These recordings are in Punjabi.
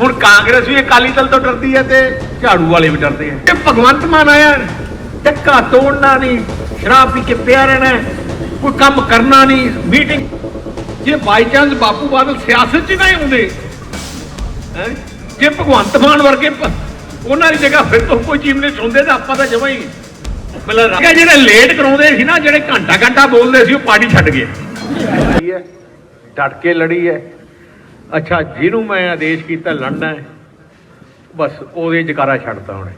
ਹੁਣ ਕਾਂਗਰਸ ਵੀ ਅਕਾਲੀ ਦਲ ਤੋਂ ਡਰਦੀ ਹੈ ਤੇ ਝਾੜੂ ਵਾਲੇ ਵੀ ਡਰਦੇ ਆ ਤੇ ਭਗਵੰਤ ਮਾਨ ਆਇਆ ਟੱਕਾ ਤੋੜਨਾ ਨਹੀਂ, ਸ਼ਰਾਬ ਪੀ ਕੇ ਪਿਆ ਰਹਿਣਾ ਕੋਈ ਕੰਮ ਕਰਨਾ ਨਹੀਂ ਮੀਟਿੰਗ ਜੇ ਬਾਈ ਚਾਂਸ ਬਾਪੂ ਬਾਦਲ ਸਿਆਸਤ 'ਚ ਨਹੀਂ ਹੁੰਦੇ, ਹੈਂ? ਜੇ ਭਗਵੰਤ ਮਾਨ ਵਰਗੇ ਉਹਨਾਂ ਦੀ ਜਗ੍ਹਾ ਫਿਰ ਤੋਂ ਕੋਈ ਚੀਜ਼ ਨੇ ਸੁਣਦੇ ਤਾਂ ਆਪਾਂ ਤਾਂ ਜਮਾਂ ਹੀ ਮਤਲਬ ਜਿਹੜੇ ਲੇਟ ਕਰਾਉਂਦੇ ਸੀ ਨਾ, ਜਿਹੜੇ ਘੰਟਾ ਘੰਟਾ ਬੋਲਦੇ ਸੀ, ਉਹ ਪਾਰਟੀ ਛੱਡ ਗਏ। ਲੜੀ ਡਟ ਕੇ ਲੜੀ ਹੈ। ਅੱਛਾ, ਜਿਹਨੂੰ ਮੈਂ ਆਦੇਸ਼ ਕੀਤਾ, ਲੜਨਾ ਹੈ। ਬਸ ਉਹਦੇ ਜਕਾਰਾ ਛੱਡਤਾ ਉਹਨੇ।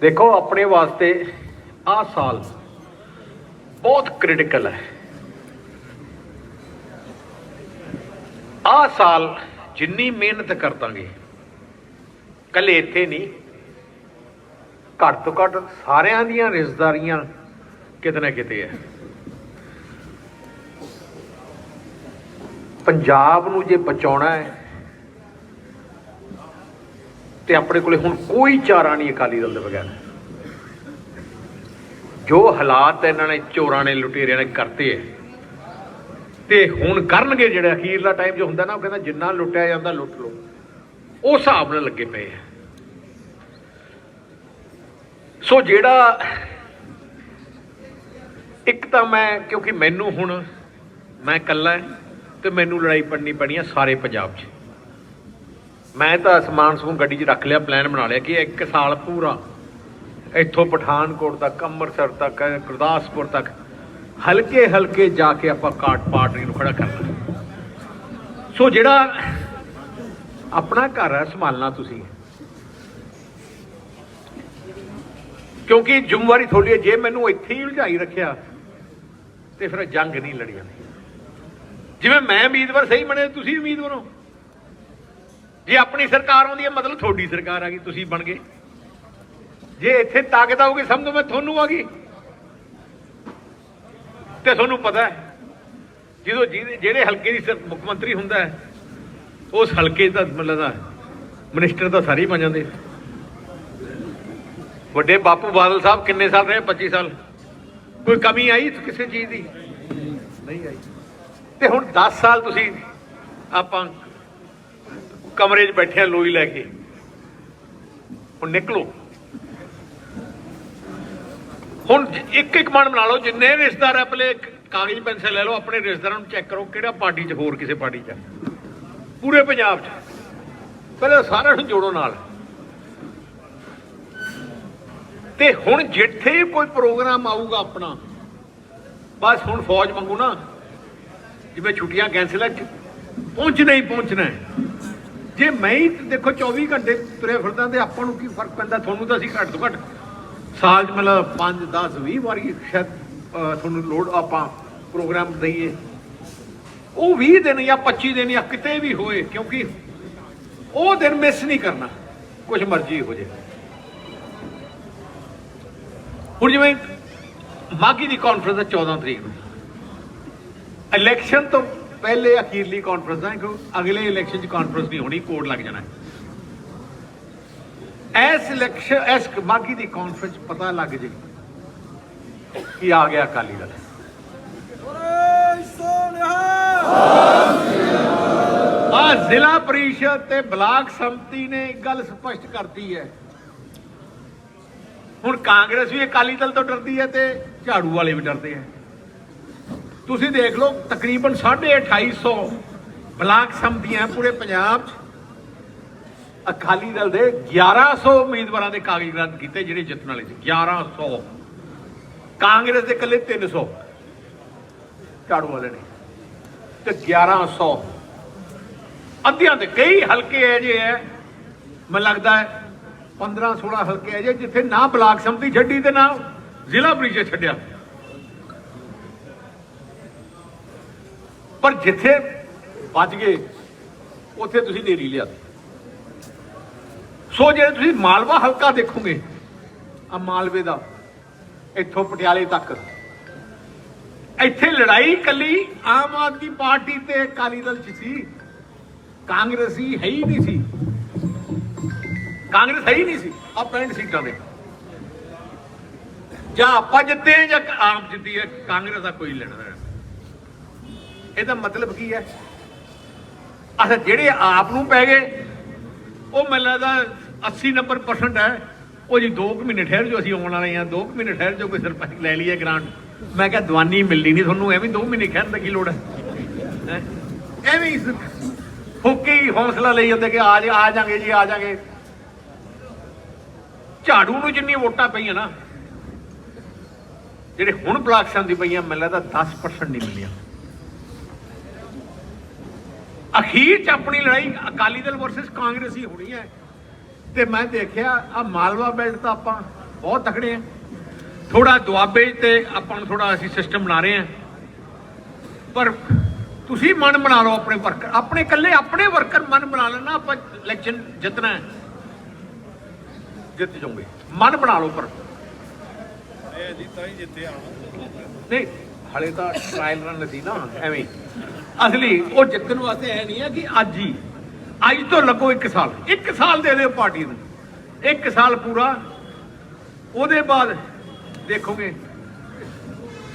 ਦੇਖੋ, ਆਪਣੇ ਵਾਸਤੇ ਆਹ ਸਾਲ ਬਹੁਤ ਕ੍ਰਿਟੀਕਲ ਹੈ। ਆਹ ਸਾਲ ਜਿੰਨੀ ਮਿਹਨਤ ਕਰਦਾਂਗੇ, ਕੱਲੇ ਇੱਥੇ ਨਹੀਂ। ਘੱਟ ਤੋਂ ਘੱਟ ਸਾਰਿਆਂ ਦੀਆਂ ਰਿਸ਼ਤੇਦਾਰੀਆਂ ਕਿਤੇ ਨਾ ਕਿਤੇ ਹੈ। ਪੰਜਾਬ ਨੂੰ ਜੇ ਬਚਾਉਣਾ ਹੈ, ਤੇ ਆਪਣੇ ਕੋਲੇ ਹੁਣ ਕੋਈ ਚਾਰਾ ਨਹੀਂ ਅਕਾਲੀ ਦਲ ਦੇ ਬਗੈਰ। ਜੋ ਹਾਲਾਤ ਇਹਨਾਂ ਨੇ ਚੋਰਾਂ ਨੇ, ਲੁਟੇਰਿਆਂ ਨੇ ਕਰਤੇ ਹੈ, ਤੇ ਹੁਣ ਕਰਨਗੇ ਜਿਹੜਾ ਅਖੀਰਲਾ ਟਾਈਮ ਜੋ ਹੁੰਦਾ ਨਾ, ਉਹ ਕਹਿੰਦਾ ਜਿੰਨਾ ਲੁੱਟਿਆ ਜਾਂਦਾ ਲੁੱਟ ਲਓ। ਉਹ ਹਿਸਾਬ ਨਾਲ ਲੱਗੇ ਪਏ ਆ ਸੋ ਜਿਹੜਾ ਇੱਕ ਤਾਂ ਮੈਂ, ਕਿਉਂਕਿ ਮੈਨੂੰ ਹੁਣ ਮੈਂ ਇਕੱਲਾ ਹਾਂ ਤੇ ਮੈਨੂੰ ਲੜਾਈ ਪੜਨੀ ਪੈਣੀ ਆ ਸਾਰੇ ਪੰਜਾਬ 'ਚ। ਮੈਂ ਤਾਂ ਸਮਾਨ ਸਮੂਹ ਗੱਡੀ 'ਚ ਰੱਖ ਲਿਆ ਪਲਾਨ ਬਣਾ ਲਿਆ ਕਿ ਇੱਕ ਸਾਲ ਪੂਰਾ ਇੱਥੋਂ ਪਠਾਨਕੋਟ ਤੱਕ, ਅੰਮ੍ਰਿਤਸਰ ਤੱਕ, ਗੁਰਦਾਸਪੁਰ ਤੱਕ ਹਲਕੇ ਹਲਕੇ ਜਾ ਕੇ ਆਪਾਂ ਕਾਟ ਪਾਟਰੀ ਨੂੰ ਖੜਾ ਕਰਨਾ ਸੋ ਜਿਹੜਾ ਆਪਣਾ ਘਰ ਹੈ ਸੰਭਾਲਣਾ ਤੁਸੀਂ। ਕਿਉਂਕਿ ਜ਼ਿੰਮੇਵਾਰੀ ਤੁਹਾਡੀ ਹੈ, ਜੇ ਮੈਨੂੰ ਇੱਥੇ ਹੀ ਉਲਝਾਈ ਰੱਖਿਆ, ਤੇ ਫਿਰ ਜੰਗ ਨਹੀਂ ਲੜੀਆਂ ਜਿਵੇਂ ਮੈਂ ਉਮੀਦਵਾਰ ਸਹੀ ਬਣੇ, ਤੁਸੀਂ ਉਮੀਦਵਾਰ ਹੋ। ਜੇ ਆਪਣੀ ਸਰਕਾਰ ਆਉਂਦੀ ਹੈ, ਮਤਲਬ ਤੁਹਾਡੀ ਸਰਕਾਰ ਆ ਗਈ, ਤੁਸੀਂ ਬਣ ਗਏ। ਜੇ ਇੱਥੇ ਤਾਕਤ ਆਊਗੀ, ਸਮਝੋ ਮੈਂ ਤੁਹਾਨੂੰ ਆ ਗਈ। ਤੇ ਤੁਹਾਨੂੰ ਪਤਾ ਹੈ, ਜਦੋਂ ਜਿਹਦੇ- ਜਿਹੜੇ ਹਲਕੇ ਦੀ ਮੁੱਖ ਮੰਤਰੀ ਹੁੰਦਾ ਹੈ, ਉਸ ਹਲਕੇ ਦਾ ਮਤਲਬ ਦਾ ਮਿਨਿਸਟਰ ਤਾਂ ਸਾਰੇ ਹੀ ਬਣ ਜਾਂਦੇ। ਵੱਡੇ ਬਾਪੂ ਬਾਦਲ ਸਾਹਿਬ ਕਿੰਨੇ ਸਾਲ ਰਹੇ? 25 ਸਾਲ। ਕੋਈ ਕਮੀ ਆਈ ਕਿਸੇ ਚੀਜ਼ ਦੀ? ਨਹੀਂ ਆਈ। ਤੇ ਹੁਣ 10 ਸਾਲ ਤੁਸੀਂ ਆਪਾਂ ਕਮਰੇ 'ਚ ਬੈਠੇ ਆ ਲੋਈ ਲੈ ਕੇ। ਹੁਣ ਨਿਕਲੋ। ਹੁਣ ਇੱਕ ਇੱਕ ਮਨ ਬਣਾ ਲਓ, ਜਿੰਨੇ ਰਿਸ਼ਤੇਦਾਰ ਆ, ਪਹਿਲੇ ਕਾਗਜ਼ ਪੈਨਸਲ ਲੈ ਲਓ, ਆਪਣੇ ਰਿਸ਼ਤੇਦਾਰਾਂ ਨੂੰ ਚੈੱਕ ਕਰੋ ਕਿਹੜਾ ਪਾਰਟੀ 'ਚ ਹੋਰ ਕਿਸੇ ਪਾਰਟੀ 'ਚ ਪੂਰੇ ਪੰਜਾਬ 'ਚ। ਪਹਿਲਾਂ ਸਾਰਿਆਂ ਨੂੰ ਜੋੜੋ ਨਾਲ। ਤੇ ਹੁਣ ਜਿੱਥੇ ਕੋਈ ਪ੍ਰੋਗਰਾਮ ਆਊਗਾ ਆਪਣਾ, ਬਸ ਹੁਣ ਫੌਜ ਮੰਗੂ ਨਾ ਜਿਵੇਂ ਛੁੱਟੀਆਂ ਕੈਂਸਲ ਹੈ, ਪਹੁੰਚਣਾ ਹੀ ਪਹੁੰਚਣਾ ਜੇ ਮੈਂ ਹੀ ਦੇਖੋ 24 ਘੰਟੇ ਤੁਰੇ ਫਿਰਦਾ ਤੇ ਆਪਾਂ ਨੂੰ ਕੀ ਫ਼ਰਕ ਪੈਂਦਾ? ਤੁਹਾਨੂੰ ਤਾਂ ਅਸੀਂ ਘੱਟ ਤੋਂ ਘੱਟ ਸਾਲ 'ਚ ਮਤਲਬ 5 10 20 ਵਾਰੀ ਸ਼ਾਇਦ ਤੁਹਾਨੂੰ ਲੋਡ ਆਪਾਂ ਪ੍ਰੋਗਰਾਮ ਦਈਏ। ਉਹ 20 ਦਿਨ ਜਾਂ 25 ਦਿਨ ਜਾਂ ਕਿਤੇ ਵੀ ਹੋਏ, ਕਿਉਂਕਿ ਉਹ ਦਿਨ ਮਿਸ ਨਹੀਂ ਕਰਨਾ ਕੁਝ ਮਰਜ਼ੀ ਹੋ ਜੇ। ਹੁਣ ਜਿਵੇਂ ਮਾਗੀ ਦੀ ਕਾਨਫਰੰਸ ਹੈ 14 ਤਰੀਕ ਨੂੰ। ਇਲੈਕਸ਼ਨ ਤੋਂ ਪਹਿਲੇ ਅਖੀਰਲੀ ਕਾਨਫਰੰਸ ਹੈ ਕਿ ਅਗਲੇ ਇਲੈਕਸ਼ਨ 'ਚ ਕਾਨਫਰੰਸ ਨਹੀਂ ਹੋਣੀ ਕੋਡ ਲੱਗ ਜਾਣਾ ਹੈ। ਐਸ ਇਲੈਕਸ਼ਨ ਐਸ ਮਾਗੀ ਦੀ ਕਾਨਫਰੰਸ 'ਚ ਪਤਾ ਲੱਗ ਜੇ ਕਿ ਆ ਗਿਆ ਅਕਾਲੀ ਦਲ। ਆ ਜ਼ਿਲ੍ਹਾ ਪਰਿਸ਼ਦ ਤੇ ਬਲਾਕ ਸੰਮਤੀ ਨੇ ਇੱਕ ਗੱਲ ਸਪਸ਼ਟ ਕਰਤੀ ਹੈ। ਹੁਣ ਕਾਂਗਰਸ ਵੀ ਅਕਾਲੀ ਦਲ ਤੋਂ ਡਰਦੀ ਹੈ ਤੇ ਝਾੜੂ ਵਾਲੇ ਵੀ ਡਰਦੇ ਹੈ। ਤੁਸੀਂ ਦੇਖ ਲਓ, ਤਕਰੀਬਨ 250 ਬਲਾਕ ਸੰਮਤੀਆਂ ਪੂਰੇ ਪੰਜਾਬ 'ਚ ਅਕਾਲੀ ਦਲ ਦੇ 1100 ਉਮੀਦਵਾਰਾਂ ਦੇ ਕਾਗਜ਼ ਰੱਦ ਕੀਤੇ ਜਿਹੜੇ ਜਿੱਤਣ ਵਾਲੇ ਸੀ। 1100 ਕਾਂਗਰਸ ਦੇ ਇਕੱਲੇ 300 ਝਾੜੂ ਵਾਲੇ ਨੇ। ਤੇ 1100 ਅੱਧਿਆਂ ਦੇ ਕਈ ਹਲਕੇ ਹੈ ਜੇ ਹੈ ਮੈਨੂੰ ਲੱਗਦਾ ਹੈ 15 16 ਹਲਕੇ ਹੈ ਜੇ ਜਿੱਥੇ ਨਾ ਬਲਾਕ ਸੰਮਤੀ ਛੱਡੀ ਤੇ ਨਾ ਜ਼ਿਲ੍ਹਾ ਪਰਿਸ਼ਦ ਛੱਡਿਆ। ਪਰ ਜਿੱਥੇ ਵੱਜ ਗਏ, ਉੱਥੇ ਤੁਸੀਂ ਨੇਰੀ ਲਿਆ ਸੋ ਜੇ ਤੁਸੀਂ ਮਾਲਵਾ ਹਲਕਾ ਦੇਖੋਗੇ, ਆ ਮਾਲਵੇ ਦਾ, ਇੱਥੋਂ ਪਟਿਆਲੇ ਤੱਕ। ਇੱਥੇ ਲੜਾਈ ਕੱਲੀ ਆਮ ਆਦਮੀ ਪਾਰਟੀ ਤੇ ਅਕਾਲੀ ਦਲ ਚ ਸੀ। ਕਾਂਗਰਸੀ ਹੈ ਹੀ ਨਹੀਂ ਸੀ। ਕਾਂਗਰਸ ਹੈ ਹੀ ਨਹੀਂ ਸੀ ਆ 65 ਸੀਟਾਂ ਦੇ। ਜਾਂ ਆਪਾਂ ਜਿੱਤੇ ਜਾਂ ਆਪ ਜਿੱਤੀ ਹੈ, ਕਾਂਗਰਸ ਦਾ ਕੋਈ ਲੈਣਾ ਦੇਣਾ ਇਹਦਾ ਮਤਲਬ ਕੀ ਹੈ? ਅੱਛਾ, ਜਿਹੜੇ ਆਪ ਨੂੰ ਪੈ ਗਏ, ਉਹ ਮੈਨੂੰ ਲੱਗਦਾ 80 ਨੰਬਰ ਪਰਸੈਂਟ ਹੈ। ਉਹ ਜੀ 2 ਮਹੀਨੇ ਠਹਿਰ ਜੋ ਅਸੀਂ ਆਉਣ ਵਾਲੇ ਆ 2 ਮਹੀਨੇ ਠਹਿਰ ਜੋ ਕੋਈ ਸਰਪੰਚ ਲੈ ਲਈਏ ਗ੍ਰਾਂਟ ਮੈਂ ਕਿਹਾ, ਦਵਾਨੀ ਮਿਲਣੀ ਨਹੀਂ ਤੁਹਾਨੂੰ, ਐਵੇਂ 2 ਮਹੀਨੇ ਖਹਿਣ ਦੀ ਕੀ ਲੋੜ ਹੈ? ਹੈਂ? ਐਵੇਂ ਹੀ ਫੋਕੇ ਹੀ ਹੌਸਲਾ ਲਈ ਜਾਂਦੇ ਕਿ ਆ ਜਾ, ਆ ਜਾਾਂਗੇ ਜੀ, ਆ ਜਾਗੇ। ਝਾੜੂ ਨੂੰ ਜਿੰਨੀ ਵੋਟਾਂ ਪਈਆਂ ਨਾ, ਜਿਹੜੇ ਹੁਣ ਬਲਾਕ ਸੰਧੀ ਪਈਆਂ, ਮੈਨੂੰ ਲੱਗਦਾ 10% ਨਹੀਂ ਮਿਲੀਆਂ। ਅਖੀਰ ਚ ਆਪਣੀ ਲੜਾਈ ਅਕਾਲੀ ਦਲ ਵਰਸਸ ਕਾਂਗਰਸੀ ਹੋਣੀ ਹੈ। ਤੇ ਮੈਂ ਦੇਖਿਆ ਆ ਮਾਲਵਾ ਬੈਲਟ ਤਾਂ ਆਪਾਂ ਬਹੁਤ ਤਕੜੇ ਆ। ਥੋੜਾ ਦੁਆਬੇ ਤੇ ਆਪਾਂ ਨੂੰ ਥੋੜਾ ਅਸੀਂ ਸਿਸਟਮ ਬਣਾ ਰਹੇ ਆ। ਪਰ ਤੁਸੀਂ ਮਨ ਬਣਾ ਲਓ ਆਪਣੇ ਵਰਕਰ ਆਪਣੇ ਇਕੱਲੇ ਆਪਣੇ ਵਰਕਰ ਮਨ ਬਣਾ ਲੈਣਾ ਆਪਾਂ ਇਲੈਕਸ਼ਨ ਜਿੱਤਣਾ ਹੈ। ਜਿੱਤ ਜਾਓਗੇ। ਮਨ ਬਣਾ ਲਓ ਪਰ। ਇਹ ਜੀ ਤਾਂ ਹੀ ਜਿੱਥੇ ਆਉਣਾ ਨਹੀਂ ਹਲੇ ਤਾਂ ਟ੍ਰਾਇਲ ਰਨ ਸੀ ਨਾ ਐਵੇਂ ਹੀ। ਅਸਲੀ, ਉਹ ਜਿੱਤਣ ਵਾਸਤੇ ਐ ਨਹੀਂ ਹੈ ਕਿ ਅੱਜ ਹੀ। ਅੱਜ ਤੋਂ ਲੱਗੋ 1 ਸਾਲ। 1 ਸਾਲ ਦੇ ਦਿਓ ਪਾਰਟੀ ਨੂੰ। 1 ਸਾਲ ਪੂਰਾ। ਉਹਦੇ ਬਾਅਦ ਦੇਖੋਗੇ,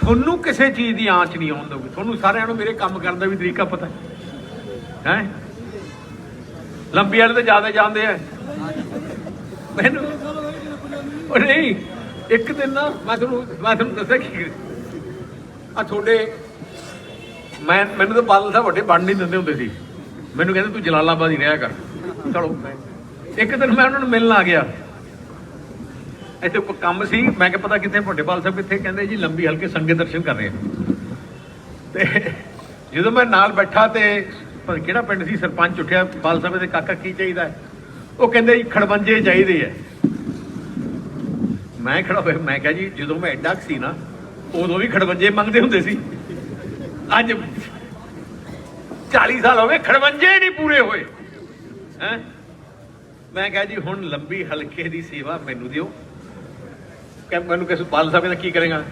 ਤੁਹਾਨੂੰ ਕਿਸੇ ਚੀਜ਼ ਦੀ ਆਂਚ ਨਹੀਂ ਆਉਣ ਦੋਗੇ ਤੁਹਾਨੂੰ ਸਾਰਿਆਂ ਨੂੰ ਮੇਰੇ ਕੰਮ ਕਰਨ ਦਾ ਵੀ ਤਰੀਕਾ ਪਤਾ ਹੈ। ਹੈ? ਲੰਬੀ ਵਾਲੇ ਤੇ ਜ਼ਿਆਦਾ ਜਾਂਦੇ ਆ। ਮੈਨੂੰ ਉਹ ਨਹੀਂ। ਇੱਕ ਦਿਨ ਨਾ, ਮੈਂ ਤੁਹਾਨੂੰ ਮੈਂ ਤੁਹਾਨੂੰ ਦੱਸਿਆ ਕੀ ਆ ਤੁਹਾਡੇ ਮੈਂ ਮੈਨੂੰ ਤਾਂ ਬਾਦਲ ਸਾਹਿਬ ਵੱਡੇ ਬਣ ਨਹੀਂ ਦਿੰਦੇ ਹੁੰਦੇ ਸੀ। ਮੈਨੂੰ ਕਹਿੰਦੇ, ਤੂੰ ਜਲਾਲਾਬਾਦ ਹੀ ਰਿਹਾ ਕਰ। ਚਲੋ, ਇੱਕ ਦਿਨ ਮੈਂ ਉਹਨਾਂ ਨੂੰ ਮਿਲਣ ਆ ਗਿਆ। ਇੱਥੇ ਕੋਈ ਕੰਮ ਸੀ, ਮੈਂ ਕਿਹਾ, ਪਤਾ ਕਿੱਥੇ ਵੱਡੇ ਬਾਲ ਸਾਹਿਬ ਕਿੱਥੇ? ਕਹਿੰਦੇ, ਜੀ, ਲੰਬੀ ਹਲਕੇ ਸੰਗਤ ਦਰਸ਼ਨ ਕਰ ਰਹੇ ਤੇ ਜਦੋਂ ਮੈਂ ਨਾਲ ਬੈਠਾ ਤੇ ਪਤਾ ਕਿਹੜਾ ਪਿੰਡ ਸੀ, ਸਰਪੰਚ ਉੱਠਿਆ ਬਾਲ ਸਾਹਿਬ ਦੇ ਕਾਕਾ, ਕੀ ਚਾਹੀਦਾ? ਉਹ ਕਹਿੰਦੇ, ਜੀ, ਖੜਵੰਜੇ ਚਾਹੀਦੇ ਆ। ਮੈਂ ਖੜਾ ਹੋਇਆ, ਮੈਂ ਕਿਹਾ, ਜੀ, ਜਦੋਂ ਮੈਂ ਐਡਾ ਕੁ ਸੀ ਨਾ, ਉਦੋਂ ਵੀ ਖੜਵੰਜੇ ਮੰਗਦੇ ਹੁੰਦੇ ਸੀ। ਅੱਜ 40 ਸਾਲ ਹੋ ਗਏ, ਖੜਵੰਜੇ ਨਹੀਂ ਪੂਰੇ ਹੋਏ। ਹੈ? ਮੈਂ ਕਿਹਾ ਜੀ, ਹੁਣ ਲੰਬੀ ਹਲਕੇ ਦੀ ਸੇਵਾ ਮੈਨੂੰ ਦਿਓ। ਕਿ ਮੈਨੂੰ ਕਿਸੇ ਬਾਲ ਸਾਹਿਬ ਕਹਿੰਦਾ, ਕੀ ਕਰੇਗਾ?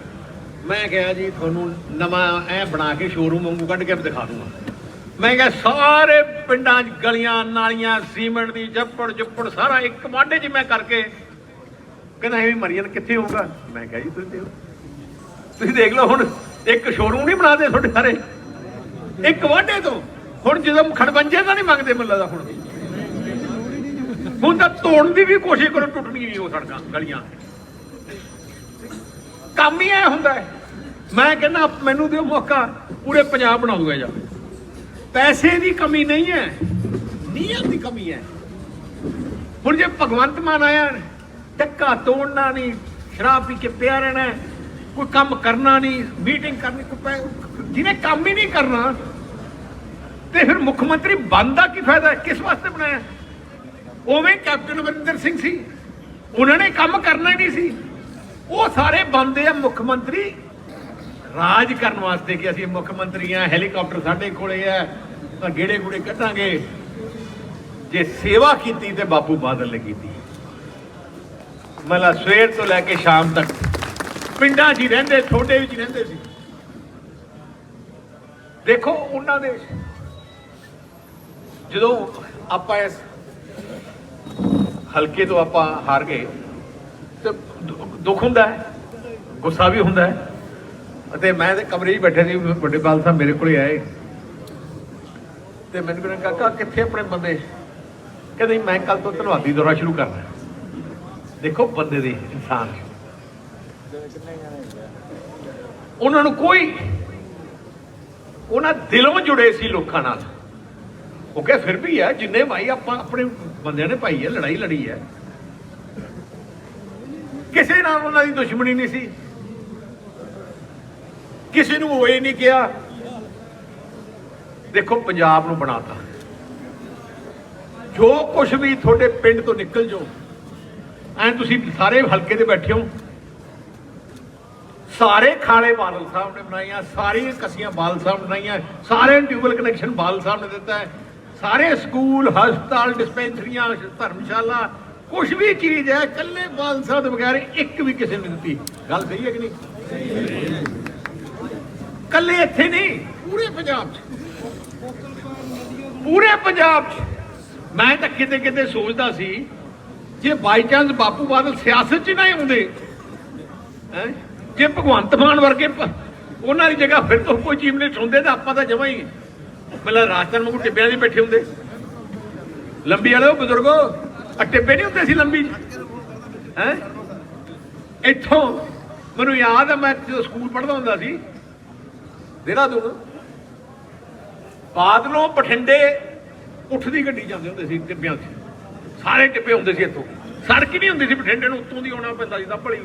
ਮੈਂ ਕਿਹਾ ਜੀ, ਤੁਹਾਨੂੰ ਨਵਾਂ ਐ ਬਣਾ ਕੇ ਸ਼ੋਰੂਮ ਵਾਂਗੂ ਕੱਢ ਕੇ ਦਿਖਾ ਦੂੰਗਾ। ਮੈਂ ਕਿਹਾ, ਸਾਰੇ ਪਿੰਡਾਂ 'ਚ ਗਲੀਆਂ, ਨਾਲੀਆਂ, ਸੀਮੈਂਟ ਦੀ ਜੱਪੜ ਜੁੱਪੜ, ਸਾਰਾ ਇੱਕ ਮਾਡੇ 'ਚ ਮੈਂ ਕਰਕੇ। ਕਹਿੰਦਾ, ਐਵੇਂ ਮਰੀਅਨ ਕਿੱਥੇ ਹੋਊਗਾ? ਮੈਂ ਕਿਹਾ ਜੀ, ਤੁਸੀਂ ਦੇਖੋ ਤੁਸੀਂ ਦੇਖ ਲਓ ਹੁਣ। ਇੱਕ ਸ਼ੋਰੂਮ ਨਹੀਂ ਬਣਾਦੇ ਤੁਹਾਡੇ ਸਾਰੇ। ਇੱਕ ਵਾਢੇ ਤੋਂ। ਹੁਣ ਜਦੋਂ ਖੜਵੰਜੇ ਤਾਂ ਨਹੀਂ ਮੰਗਦੇ ਮੈਨੂੰ ਲੱਗਦਾ ਹੁਣ। ਹੁਣ ਤਾਂ ਤੋੜਨ ਦੀ ਵੀ ਕੋਸ਼ਿਸ਼ ਕਰੋ ਟੁੱਟਣੀ ਨਹੀਂ ਉਹ ਸੜਕਾਂ, ਗਲੀਆਂ। ਕੰਮ ਹੀ ਐ ਹੁੰਦਾ ਮੈਂ ਕਹਿੰਦਾ, ਮੈਨੂੰ ਦਿਓ ਮੌਕਾ, ਪੂਰੇ ਪੰਜਾਬ ਬਣਾ ਦੂਗਾ ਜਾ। ਪੈਸੇ ਦੀ ਕਮੀ ਨਹੀਂ ਹੈ। ਨੀਅਤ ਦੀ ਕਮੀ ਹੈ। ਹੁਣ ਜੇ ਭਗਵੰਤ ਮਾਨ ਆਇਆ, ਟੱਕਾ ਤੋੜਨਾ ਨਹੀਂ, ਸ਼ਰਾਬ ਪੀ ਕੇ ਪਿਆ ਰਹਿਣਾ ਕੋਈ ਕੰਮ ਕਰਨਾ ਨਹੀਂ ਮੀਟਿੰਗ ਕਰਨੀ, ਕੋਈ ਜਿਹਨੇ ਕੰਮ ਹੀ ਨਹੀਂ ਕਰਨਾ, ਤੇ ਫਿਰ ਮੁੱਖ ਮੰਤਰੀ ਬਣਦਾ ਕੀ ਫਾਇਦਾ, ਕਿਸ ਵਾਸਤੇ ਬਣਾਇਆ? ਉਵੇਂ ਕੈਪਟਨ ਅਮਰਿੰਦਰ ਸਿੰਘ ਸੀ, ਉਹਨਾਂ ਨੇ ਕੰਮ ਕਰਨਾ ਹੀ ਨਹੀਂ ਸੀ। ਉਹ ਸਾਰੇ ਬੰਦੇ ਆ ਮੁੱਖ ਮੰਤਰੀ, ਰਾਜ ਕਰਨ ਵਾਸਤੇ ਕਿ ਅਸੀਂ ਮੁੱਖ ਮੰਤਰੀ ਆ, ਹੈਲੀਕਾਪਟਰ ਸਾਡੇ ਕੋਲੇ ਆ, ਤਾਂ ਗੇੜੇ ਗੂੜੇ ਕੱਢਾਂਗੇ। ਜੇ ਸੇਵਾ ਕੀਤੀ ਤੇ ਬਾਪੂ ਬਾਦਲ ਨੇ ਕੀਤੀ। ਮਤਲਬ ਸਵੇਰ ਤੋਂ ਲੈ ਕੇ ਸ਼ਾਮ ਤੱਕ। ਪਿੰਡਾਂ 'ਚ ਹੀ ਰਹਿੰਦੇ ਛੋਟੇ ਵਿੱਚ ਰਹਿੰਦੇ ਸੀ। ਦੇਖੋ, ਉਹਨਾਂ ਦੇ ਜਦੋਂ ਆਪਾਂ ਇਸ ਹਲਕੇ ਤੋਂ ਆਪਾਂ ਹਾਰ ਗਏ, ਤੇ ਦੁੱਖ ਹੁੰਦਾ ਹੈ, ਗੁੱਸਾ ਵੀ ਹੁੰਦਾ ਹੈ। ਅਤੇ ਮੈਂ ਤੇ ਕਮਰੇ 'ਚ ਬੈਠੇ ਸੀ, ਵੱਡੇ ਬਾਲ ਸਾਹਿਬ ਮੇਰੇ ਕੋਲੇ ਆਏ। ਤੇ ਮੈਨੂੰ ਕਹਿੰਦਾ, ਕਾਕਾ, ਕਿੱਥੇ ਆਪਣੇ ਬੰਦੇ? ਕਹਿੰਦੇ, ਮੈਂ ਕੱਲ ਤੋਂ ਧੰਨਵਾਦੀ ਦੌਰਾ ਸ਼ੁਰੂ ਕਰਨਾ ਦੇਖੋ, ਬੰਦੇ ਦੀ ਇਨਸਾਨ ਉਹਨਾਂ ਨੂੰ ਕੋਈ ਉਹਨਾਂ ਦਿਲੋਂ ਜੁੜੇ ਸੀ ਲੋਕਾਂ ਨਾਲ। ਉਹ ਕਹੇ, ਫਿਰ ਵੀ ਹੈ, ਜਿੰਨੇ ਭਾਈ ਆਪਾਂ ਆਪਣੇ ਬੰਦਿਆਂ ਨੇ ਪਾਈ ਹੈ, ਲੜਾਈ ਲੜੀ ਹੈ। ਕਿਸੇ ਨਾਲ ਉਹਨਾਂ ਦੀ ਦੁਸ਼ਮਣੀ ਨਹੀਂ ਸੀ। ਕਿਸੇ ਨੂੰ ਉਹ ਇਹ ਨਹੀਂ ਕਿਹਾ, ਦੇਖੋ, ਪੰਜਾਬ ਨੂੰ ਬਣਾਤਾ। ਜੋ ਕੁਝ ਵੀ ਤੁਹਾਡੇ ਪਿੰਡ ਤੋਂ ਨਿਕਲ ਜਾਓ, ਐਂ ਤੁਸੀਂ ਸਾਰੇ ਹਲਕੇ ਤੇ ਬੈਠੇ ਹੋ ਸਾਰੇ ਖਾਲੇ ਬਾਦਲ ਸਾਹਿਬ ਨੇ ਬਣਾਈਆਂ ਸਾਰੀਆਂ ਕਸੀਆਂ ਬਾਦਲ ਸਾਹਿਬ ਨੇ ਬਣਾਈਆਂ, ਸਾਰੇ ਟਿਊਬਲ ਕਨੈਕਸ਼ਨ ਬਾਦਲ ਸਾਹਿਬ ਨੇ ਦਿੱਤਾ ਹੈ। ਸਾਰੇ ਸਕੂਲ, ਹਸਪਤਾਲ, ਡਿਸਪੈਂਸਰੀਆਂ, ਧਰਮਸ਼ਾਲਾ ਕੁਝ ਵੀ ਚੀਜ਼ ਹੈ, ਇਕੱਲੇ ਬਾਦਲ ਸਾਹਿਬ ਦੇ ਬਗੈਰ ਇੱਕ ਵੀ ਕਿਸੇ ਨੇ ਦਿੱਤੀ। ਗੱਲ ਸਹੀ ਹੈ ਕਿ ਨਹੀਂ? ਇਕੱਲੇ ਇੱਥੇ ਨਹੀਂ, ਪੂਰੇ ਪੰਜਾਬ 'ਚ। ਪੂਰੇ ਪੰਜਾਬ 'ਚ। ਮੈਂ ਤਾਂ ਕਿਤੇ ਕਿਤੇ ਸੋਚਦਾ ਸੀ, ਜੇ ਬਾਈ ਚਾਂਸ ਬਾਪੂ ਬਾਦਲ ਸਿਆਸਤ 'ਚ ਨਾ ਆਉਂਦੇ, ਹੈ? ਜੇ ਭਗਵੰਤ ਮਾਨ ਵਰਗੇ ਉਹਨਾਂ ਦੀ ਜਗ੍ਹਾ ਫਿਰ ਤੋਂ ਕੋਈ ਚੀਜ਼ ਨੇ ਸੁਣਦੇ ਤਾਂ ਆਪਾਂ ਤਾਂ ਜਮਾ ਹੀ ਪਹਿਲਾਂ ਰਾਜਸਥਾਨ ਵਾਂਗੂ ਟਿੱਬਿਆਂ ਦੀ ਬੈਠੇ ਹੁੰਦੇ। ਲੰਬੀ ਵਾਲੇ ਬਜ਼ੁਰਗੋ ਆ ਟਿੱਬੇ ਨਹੀਂ ਹੁੰਦੇ ਸੀ ਲੰਬੀ? ਹੈ? ਇੱਥੋਂ ਮੈਨੂੰ ਯਾਦ ਹੈ ਮੈਂ ਜਦੋਂ ਸਕੂਲ ਪੜ੍ਹਦਾ ਹੁੰਦਾ ਸੀ, ਦੇਹਰਾਦੂਨ, ਬਾਦਲੋਂ ਬਠਿੰਡੇ ਉੱਠਦੀ ਗੱਡੀ ਜਾਂਦੇ ਹੁੰਦੇ ਸੀ ਟਿੱਬਿਆਂ 'ਚ। ਸਾਰੇ ਟਿੱਬੇ ਹੁੰਦੇ ਸੀ ਇੱਥੋਂ। ਸੜਕ ਹੀ ਨਹੀਂ ਹੁੰਦੀ ਸੀ ਬਠਿੰਡੇ ਨੂੰ, ਉੱਤੋਂ ਦੀ ਆਉਣਾ ਪੈਂਦਾ ਸੀ, ਤਾਂ ਭਲੀ।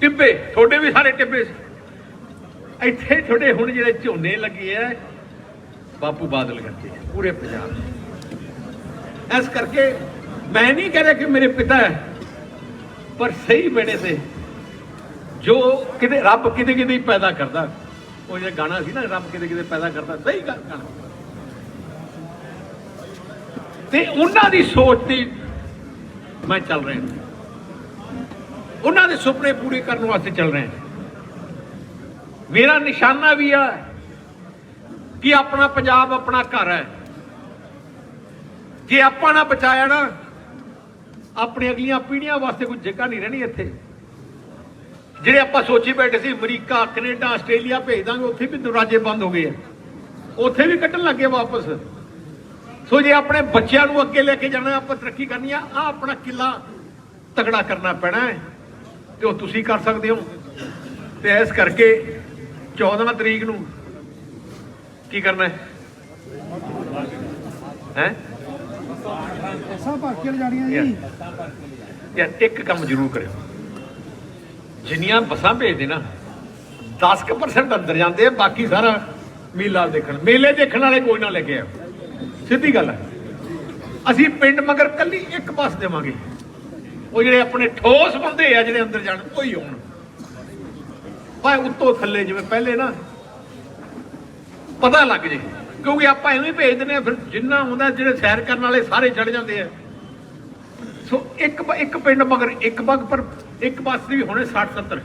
ਟਿੱਬੇ, ਤੁਹਾਡੇ ਵੀ ਸਾਰੇ ਟਿੱਬੇ ਸੀ। ਇੱਥੇ ਤੁਹਾਡੇ ਹੁਣ ਜਿਹੜੇ ਝੋਨੇ ਲੱਗੇ ਆ, ਬਾਪੂ ਬਾਦਲ ਕਰਕੇ, ਪੂਰੇ ਪੰਜਾਬ ਇਸ ਕਰਕੇ ਮੈਂ ਨਹੀਂ ਕਹਿ ਰਿਹਾ ਕਿ ਮੇਰੇ ਪਿਤਾ ਹੈ, ਪਰ ਸਹੀ ਵੇਲੇ ਤੇ ਜੋ ਕਿਤੇ ਰੱਬ ਕਿਤੇ ਕਿਤੇ ਪੈਦਾ ਕਰਦਾ। ਉਹ ਜਿਹੜਾ ਗਾਣਾ ਸੀ ਨਾ, ਰੱਬ ਕਿਤੇ ਕਿਤੇ ਪੈਦਾ ਕਰਦਾ, ਸਹੀ ਗਾ- ਗਾਣਾ। ਤੇ ਉਹਨਾਂ ਦੀ ਸੋਚ ਤੇ ਮੈਂ ਚੱਲ ਰਿਹਾ। ਉਹਨਾਂ ਦੇ ਸੁਪਨੇ ਪੂਰੇ ਕਰਨ ਵਾਸਤੇ ਚੱਲ ਰਿਹਾ ਮੇਰਾ ਨਿਸ਼ਾਨਾ ਵੀ ਆ ਕਿ ਆਪਣਾ ਪੰਜਾਬ ਆਪਣਾ ਘਰ ਹੈ। ਜੇ ਆਪਾਂ ਨਾ ਬਚਾਇਆ ਨਾ, ਆਪਣੀ ਅਗਲੀਆਂ ਪੀੜ੍ਹੀਆਂ ਵਾਸਤੇ ਕੋਈ ਜਗ੍ਹਾ ਨਹੀਂ ਰਹਿਣੀ ਇੱਥੇ। ਜਿਹੜੇ ਆਪਾਂ ਸੋਚੀ ਬੈਠੇ ਸੀ, ਅਮਰੀਕਾ, ਕੈਨੇਡਾ, ਆਸਟ੍ਰੇਲੀਆ ਭੇਜ ਦਾਂਗੇ ਉੱਥੇ ਵੀ ਦਰਵਾਜ਼ੇ ਬੰਦ ਹੋ ਗਏ ਆ। ਉੱਥੇ ਵੀ ਕੱਢਣ ਲੱਗੇ ਵਾਪਸ। ਸੋ ਜੇ ਆਪਣੇ ਬੱਚਿਆਂ ਨੂੰ ਅੱਗੇ ਲੈ ਕੇ ਜਾਣਾ, ਆਪਾਂ ਤਰੱਕੀ ਕਰਨੀ ਆ ਆ ਆਪਣਾ ਕਿੱਲਾ ਤਗੜਾ ਕਰਨਾ ਪੈਣਾ ਹੈ। ਤੇ ਉਹ ਤੁਸੀਂ ਕਰ ਸਕਦੇ ਹੋ। ਤੇ ਇਸ ਕਰਕੇ 14 ਤਰੀਕ ਨੂੰ ਕੀ ਕਰਨਾ ਹੈ? ਹੈ? ਬੱਸਾਂ ਭਰ ਕੇ ਲਿਜਾਣੀਆਂ ਜੀ। ਯਾਰ ਇੱਕ ਕੰਮ ਜ਼ਰੂਰ ਕਰਿਓ। ਜਿੰਨੀਆਂ ਬੱਸਾਂ ਭੇਜਦੇ ਨਾ 10% ਅੰਦਰ ਜਾਂਦੇ ਬਾਕੀ ਸਾਰਾ ਮੇਲਾ ਦੇਖਣ। ਮੇਲੇ ਦੇਖਣ ਵਾਲੇ ਕੋਈ ਨਾ ਲੈ ਕੇ ਆਓ ਸਿੱਧੀ ਗੱਲ ਹੈ। ਅਸੀਂ ਪਿੰਡ ਮਗਰ ਕੱਲੀ ਇੱਕ ਬੱਸ ਦੇਵਾਂਗੇ। ਉਹ ਜਿਹੜੇ ਆਪਣੇ ਠੋਸ ਬੰਦੇ ਆ ਜਿਹੜੇ ਅੰਦਰ ਜਾਣ, ਕੋਈ ਹੋਣ ਭਾਵੇਂ ਉੱਤੋਂ ਥੱਲੇ ਜਿਵੇਂ ਪਹਿਲੇ ਨਾ, ਪਤਾ ਲੱਗ ਜੇ। ਕਿਉਂਕਿ ਆਪਾਂ ਐਵੇਂ ਭੇਜ ਦਿੰਦੇ ਆ ਫਿਰ ਜਿੰਨਾ ਹੁੰਦਾ ਜਿਹੜੇ ਸੈਰ ਕਰਨ ਵਾਲੇ ਸਾਰੇ ਚੜ ਜਾਂਦੇ ਆ। ਸੋ ਇੱਕ ਇੱਕ ਪਿੰਡ ਮਗਰ ਇੱਕ ਬੱਗ, ਪਰ ਇੱਕ ਬੱਸ ਵੀ ਹੋਣੇ 60 70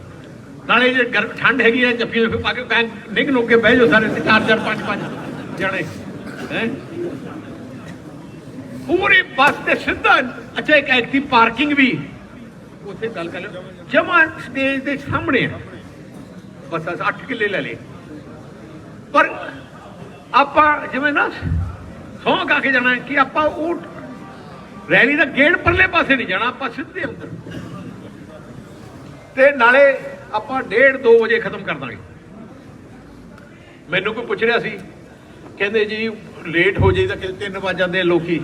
ਨਾਲੇ ਜੇ ਗਰਮ ਠੰਡ ਹੈਗੀ ਆ ਜੱਫੀ ਜੱਫੀ ਪਾ ਕੇ ਕਹਿ ਨਿਕ ਨੁਕ ਕੇ ਬਹਿ ਜਾਓ ਸਾਰੇ ਚਾਰ ਚਾਰ, ਪੰਜ ਪੰਜ ਜਣੇ। ਹੈ? ਪੂਰੀ ਬੱਸ ਤੇ ਸਿੱਧਾ, ਅੱਛਾ, ਇੱਕ ਐਕਟੀ ਪਾਰਕਿੰਗ ਵੀ। ਉੱਥੇ ਗੱਲ ਕਰ ਲਓ। ਜਮਾ ਸਟੇਜ ਦੇ ਸਾਹਮਣੇ ਆ। ਬਸ 8 ਕਿੱਲੇ ਲੈ ਲਏ। ਪਰ ਆਪਾਂ ਜਿਵੇਂ ਨਾ ਸੌਂ ਕਾ ਕੇ ਜਾਣਾ, ਕਿ ਆਪਾਂ ਉਹ ਰੈਲੀ ਦਾ ਗੇਟ ਪਰਲੇ ਪਾਸੇ ਨਹੀਂ ਜਾਣਾ, ਆਪਾਂ ਸਿੱਧੇ ਅੰਦਰ। ਤੇ ਨਾਲੇ ਆਪਾਂ 1:30 2 ਵਜੇ ਖਤਮ ਕਰ ਦਾਂਗੇ। ਮੈਨੂੰ ਕੋਈ ਪੁੱਛ ਰਿਹਾ ਸੀ, ਕਹਿੰਦੇ ਜੀ ਲੇਟ ਹੋ ਜਾਈ ਤਾਂ ਕਿ 3 ਵਜ ਜਾਂਦੇ ਆ ਲੋਕੀ।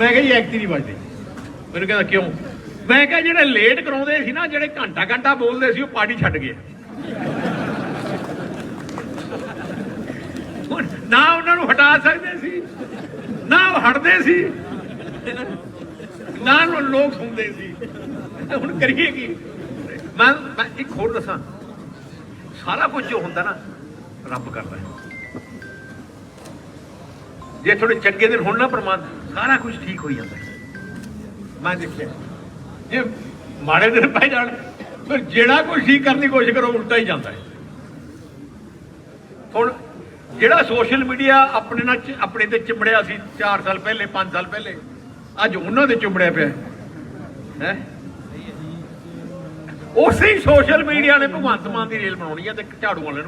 ਮੈਂ ਕਿਹਾ ਜੀ ਐਕਟੀ ਨਹੀਂ ਵੱਜਦੇ ਮੈਨੂੰ ਕਹਿੰਦਾ, ਕਿਉਂ? ਮੈਂ ਕਿਹਾ ਜਿਹੜੇ ਲੇਟ ਕਰਾਉਂਦੇ ਸੀ ਨਾ, ਜਿਹੜੇ ਘੰਟਾ ਘੰਟਾ ਬੋਲਦੇ ਸੀ, ਉਹ ਪਾਰਟੀ ਛੱਡ ਗਏ। ਨਾ ਉਹਨਾਂ ਨੂੰ ਹਟਾ ਸਕਦੇ ਸੀ, ਨਾ ਉਹ ਹਟਦੇ ਸੀ, ਨਾ ਲੋਕ ਸੁਣਦੇ ਸੀ। ਹੁਣ ਕਰੀਏ ਕੀ? ਮੈਂ ਮੈਂ ਇੱਕ ਹੋਰ ਦੱਸਾਂ। ਸਾਰਾ ਕੁਝ ਜੋ ਹੁੰਦਾ ਨਾ, ਰੱਬ ਕਰਦਾ ਹੈ। ਜੇ ਥੋੜੇ ਚੰਗੇ ਦਿਨ ਹੋਣ ਨਾ ਪਰਮਾਤਮਾ ਸਾਰਾ ਕੁਝ ਠੀਕ ਹੋ ਜਾਂਦਾ। ਮੈਂ ਦੇਖਿਆ, ਜੇ ਮਾੜੇ ਦਿਨ ਪੈ ਜਾਣ, ਫਿਰ ਜਿਹੜਾ ਕੁਝ ਠੀਕ ਕਰਨ ਦੀ ਕੋਸ਼ਿਸ਼ ਕਰੋ, ਉਲਟਾ ਹੀ ਜਾਂਦਾ ਹੈ। ਹੁਣ ਜਿਹੜਾ ਸੋਸ਼ਲ ਮੀਡੀਆ ਆਪਣੇ ਨਾਲ ਆਪਣੇ ਤੇ ਚਿੰਬੜਿਆ ਸੀ 4 ਸਾਲ ਪਹਿਲੇ 5 ਸਾਲ ਪਹਿਲੇ, ਅੱਜ ਉਹਨਾਂ ਦੇ ਚਿੰਬੜਿਆ ਪਿਆ। ਹੈ? ਉਸੇ ਸੋਸ਼ਲ ਮੀਡੀਆ ਨੇ ਭਗਵੰਤ ਮਾਨ ਦੀ ਰੇਲ ਬਣਾਉਣੀ ਹੈ ਤੇ ਝਾੜੂ ਵਾਲਿਆਂ ਨੂੰ